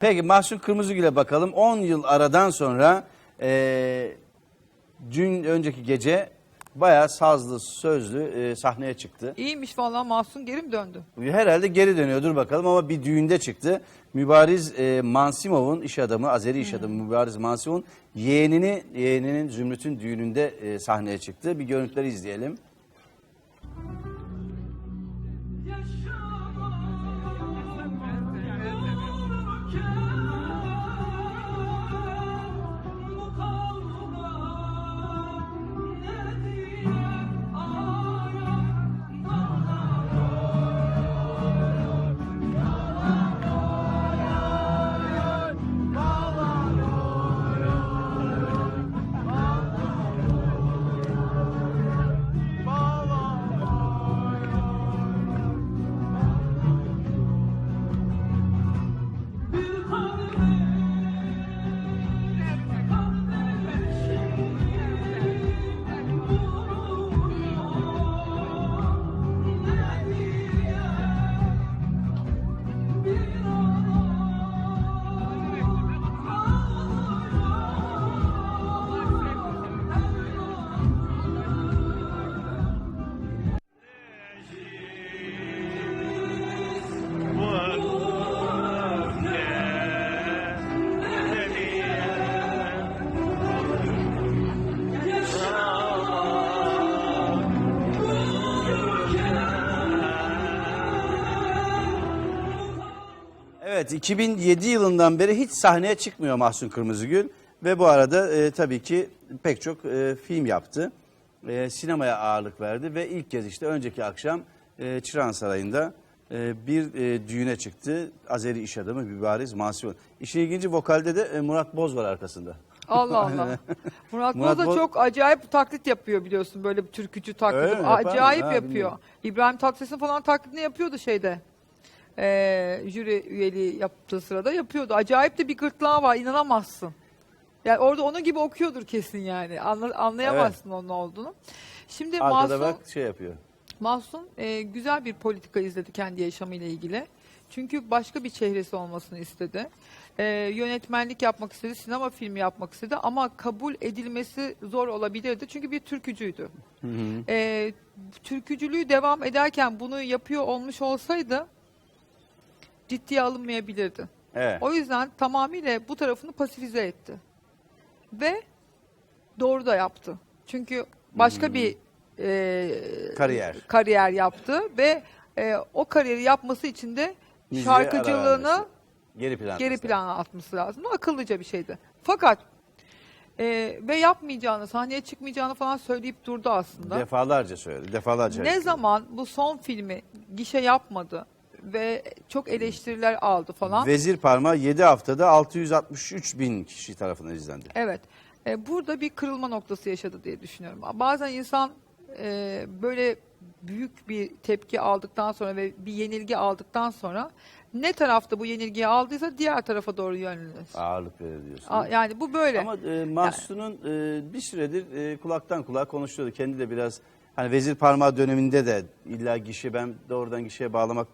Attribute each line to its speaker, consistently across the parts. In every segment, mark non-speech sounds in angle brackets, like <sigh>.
Speaker 1: Peki Mahsun Kırmızıgül'e bakalım. 10 yıl aradan sonra eee, dün önceki gece bayağı sazlı, sözlü eee, sahneye çıktı.
Speaker 2: İyiymiş vallahi Mahsun geri mi döndü?
Speaker 1: Herhalde geri dönüyordur bakalım ama bir düğünde çıktı. Mübariz eee, Mansimov'un iş adamı, Azeri iş adamı Mübariz Mansimov'un yeğenini, yeğeninin Zümrüt'ün düğününde eee, sahneye çıktı. Bir görüntüleri izleyelim. Evet 2007 yılından beri hiç sahneye çıkmıyor Mahsun Kırmızıgül ve bu arada e, tabii ki pek çok e, film yaptı. E, sinemaya ağırlık verdi ve ilk kez işte önceki akşam e, Çırağan Sarayı'nda e, bir e, düğüne çıktı. Azeri iş adamı Mübariz Mansiyon. İşin ilginci vokalde de e, Murat Boz var arkasında.
Speaker 2: Allah <laughs> Allah. Murat,
Speaker 1: Murat
Speaker 2: Boz da çok acayip taklit yapıyor biliyorsun böyle bir türkücü taklidi.
Speaker 1: Öyle mi? Yapar mı?
Speaker 2: Acayip
Speaker 1: Ha,
Speaker 2: yapıyor.
Speaker 1: bilmiyorum.
Speaker 2: İbrahim Tatlıses'in falan taklidini yapıyordu şeyde. Ee, jüri üyeliği yaptığı sırada yapıyordu. Acayip de bir gırtlağı var inanamazsın. Yani orada onun gibi okuyordur kesin yani. Anla- anlayamazsın onun olduğunu. Şimdi
Speaker 1: Arkada
Speaker 2: Mahsun,
Speaker 1: bak şey yapıyor.
Speaker 2: Mahsun e, güzel bir politika izledi kendi yaşamıyla ilgili. Çünkü başka bir çehresi olmasını istedi. E, yönetmenlik yapmak istedi, sinema filmi yapmak istedi ama kabul edilmesi zor olabilirdi. Çünkü bir türkücüydü. E, türkücülüğü devam ederken bunu yapıyor olmuş olsaydı ciddiye alınmayabilirdi.
Speaker 1: Evet.
Speaker 2: O yüzden tamamıyla bu tarafını pasifize etti. Ve doğru da yaptı. Çünkü başka bir e,
Speaker 1: Kariyer.
Speaker 2: kariyer yaptı ve e, o kariyeri yapması için de
Speaker 1: ara
Speaker 2: şarkıcılığını
Speaker 1: geri plan.
Speaker 2: geri plana atması lazım. Akıllıca bir şeydi. Fakat e, ve yapmayacağını, sahneye çıkmayacağını falan söyleyip durdu aslında.
Speaker 1: Defalarca söyledi. Defalarca.
Speaker 2: Ne zaman bu son filmi gişe yapmadı ve çok eleştiriler aldı falan.
Speaker 1: Vezir Parmağı 7 haftada 663 bin kişi tarafından izlendi.
Speaker 2: Evet. E, burada bir kırılma noktası yaşadı diye düşünüyorum. Bazen insan e, böyle büyük bir tepki aldıktan sonra ve bir yenilgi aldıktan sonra ne tarafta bu yenilgiyi aldıysa diğer tarafa doğru yönlenir.
Speaker 1: Ağırlık verir diyorsun.
Speaker 2: A- Yani bu böyle.
Speaker 1: Ama e, Mahsun'un e, bir süredir e, kulaktan kulağa konuşuyordu. Kendi de biraz hani vezir parmağı döneminde de illa gişe ben doğrudan gişeye bağlamak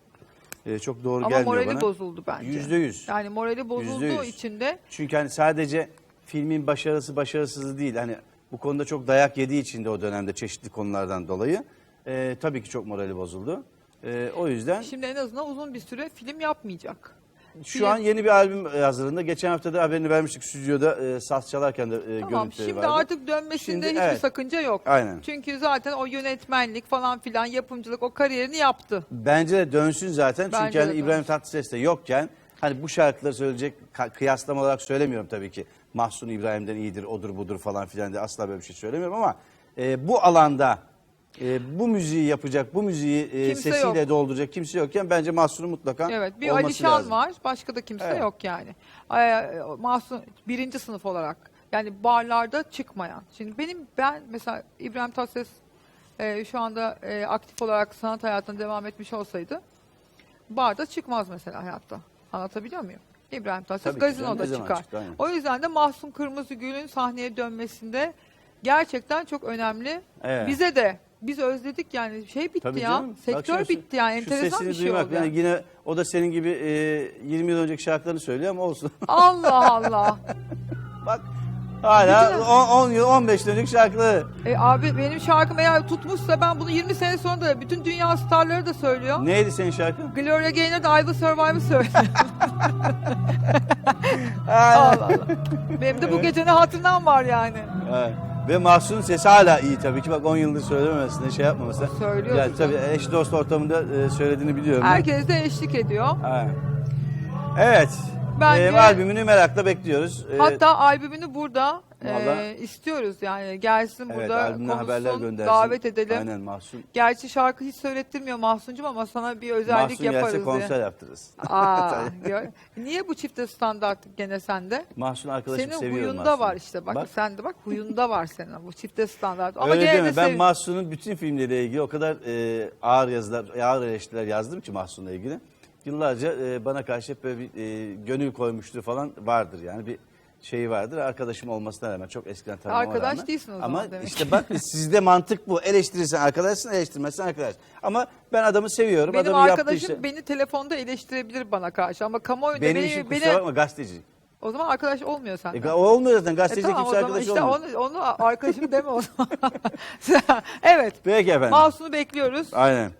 Speaker 1: e, çok doğru
Speaker 2: Ama
Speaker 1: gelmiyor
Speaker 2: morali
Speaker 1: bana.
Speaker 2: bozuldu bence.
Speaker 1: Yüzde yüz.
Speaker 2: Yani morali bozulduğu
Speaker 1: Yüzde yüz.
Speaker 2: için de
Speaker 1: Çünkü hani sadece filmin başarısı başarısızlığı değil. Hani bu konuda çok dayak yediği için de o dönemde çeşitli konulardan dolayı e, tabii ki çok morali bozuldu. E, o yüzden
Speaker 2: şimdi en azından uzun bir süre film yapmayacak.
Speaker 1: Şu an yeni bir albüm e, hazırlığında. Geçen hafta da haberini vermiştik stüdyoda e, saz çalarken de e,
Speaker 2: Tamam
Speaker 1: görüntüleri
Speaker 2: şimdi
Speaker 1: vardı.
Speaker 2: artık dönmesinde
Speaker 1: Şimdi,
Speaker 2: hiçbir
Speaker 1: evet.
Speaker 2: sakınca yok.
Speaker 1: Aynen.
Speaker 2: Çünkü zaten o yönetmenlik falan filan yapımcılık o kariyerini yaptı.
Speaker 1: Bence de dönsün zaten.
Speaker 2: Bence
Speaker 1: Çünkü hani
Speaker 2: de
Speaker 1: İbrahim. Tatlıses de yokken hani bu şarkıları söyleyecek ka- kıyaslama olarak söylemiyorum tabii ki. Mahsun İbrahim'den iyidir, odur budur falan filan diye asla böyle bir şey söylemiyorum ama e, bu alanda e, bu müziği yapacak, bu müziği e,
Speaker 2: Kimse
Speaker 1: sesiyle
Speaker 2: yok.
Speaker 1: dolduracak kimse yokken bence Mahsun'un mutlaka
Speaker 2: Evet bir
Speaker 1: olması
Speaker 2: Alişan
Speaker 1: lazım.
Speaker 2: var başka da kimse
Speaker 1: Evet.
Speaker 2: yok yani. Ee, Mahsun birinci sınıf olarak yani barlarda çıkmayan. Şimdi benim ben mesela İbrahim Tatlıses e, şu anda e, aktif olarak sanat hayatına devam etmiş olsaydı barda çıkmaz mesela hayatta. Anlatabiliyor muyum? İbrahim Tatlıses
Speaker 1: Tabii ki canım,
Speaker 2: gazinoda
Speaker 1: ne zaman
Speaker 2: çıkar.
Speaker 1: çıktı, aynen.
Speaker 2: o yüzden de Mahsun Kırmızıgül'ün sahneye dönmesinde gerçekten çok önemli.
Speaker 1: Evet.
Speaker 2: Bize de biz özledik yani şey bitti
Speaker 1: Tabii
Speaker 2: ya.
Speaker 1: canım. Bak
Speaker 2: Sektör
Speaker 1: şöyle-
Speaker 2: bitti yani
Speaker 1: şu
Speaker 2: enteresan bir şey
Speaker 1: duymak,
Speaker 2: oldu.
Speaker 1: Yani yine o da senin gibi e, 20 yıl önceki şarkılarını söylüyor ama olsun.
Speaker 2: Allah Allah. <laughs>
Speaker 1: Bak hala
Speaker 2: Bütün-
Speaker 1: 10 yıl 15 yıl önceki şarkıları.
Speaker 2: E abi benim şarkım eğer tutmuşsa ben bunu 20 sene sonra da bütün dünya starları da söylüyor.
Speaker 1: Neydi senin şarkın?
Speaker 2: Gloria Gaynor da I Will Survive'ı söylüyor. <laughs> Allah Allah. Benim de bu gecenin hatırından var yani.
Speaker 1: Evet. Ve Mahsun'un sesi hala iyi tabii ki. Bak 10 yıldır söylememesine şey yapmamasına.
Speaker 2: Söylüyor
Speaker 1: Yani tabii eş dost ortamında e, söylediğini biliyorum. ben.
Speaker 2: Herkes de eşlik ediyor.
Speaker 1: Aynen. Evet.
Speaker 2: Bence-
Speaker 1: E, albümünü merakla bekliyoruz. E,
Speaker 2: Hatta albümünü burada e,
Speaker 1: Vallahi-
Speaker 2: istiyoruz yani gelsin
Speaker 1: evet,
Speaker 2: burada
Speaker 1: albümden haberler
Speaker 2: konuşsun,
Speaker 1: göndersin.
Speaker 2: davet edelim.
Speaker 1: Aynen Mahsun.
Speaker 2: Gerçi şarkı hiç söylettirmiyor Mahsun'cum ama sana bir özellik
Speaker 1: Mahsun
Speaker 2: yaparız
Speaker 1: gelse konser
Speaker 2: diye.
Speaker 1: yaptırırız.
Speaker 2: Aa, <laughs> gör- niye bu çifte standart gene sende?
Speaker 1: Mahsun arkadaşım
Speaker 2: Senin
Speaker 1: seviyorum
Speaker 2: huyunda
Speaker 1: Mahsun'u.
Speaker 2: var işte bak, sende bak huyunda var senin bu çifte standart. Ama
Speaker 1: Öyle
Speaker 2: gene
Speaker 1: deme.
Speaker 2: de
Speaker 1: Ben
Speaker 2: sev-
Speaker 1: Mahsun'un bütün filmleriyle ilgili o kadar e, ağır yazılar, ağır eleştiriler yazdım ki Mahsun'la ilgili. Yıllarca e, bana karşı hep böyle bir e, gönül koymuşluğu falan vardır yani bir şeyi vardır. Arkadaşım olmasına rağmen çok eskiden tanımama
Speaker 2: Arkadaş
Speaker 1: rağmen.
Speaker 2: değilsin o zaman
Speaker 1: Ama
Speaker 2: demek
Speaker 1: işte bak <laughs> sizde mantık bu. Eleştirirsen arkadaşsın, eleştirmezsen arkadaş. Ama ben adamı seviyorum.
Speaker 2: benim
Speaker 1: yaptığı
Speaker 2: arkadaşım
Speaker 1: işte-
Speaker 2: beni telefonda eleştirebilir bana karşı ama kamuoyunda
Speaker 1: benim
Speaker 2: beni,
Speaker 1: işim
Speaker 2: beni
Speaker 1: kusura bakma gazeteci.
Speaker 2: o zaman arkadaş olmuyor
Speaker 1: E,
Speaker 2: senden.
Speaker 1: ga- o olmuyor zaten.
Speaker 2: E
Speaker 1: Gazeteci
Speaker 2: o
Speaker 1: kimse
Speaker 2: zaman
Speaker 1: arkadaş
Speaker 2: işte
Speaker 1: olmuyor.
Speaker 2: onu, onu arkadaşım deme o zaman. <laughs> evet.
Speaker 1: Peki efendim.
Speaker 2: Mahsun'u bekliyoruz.
Speaker 1: Aynen.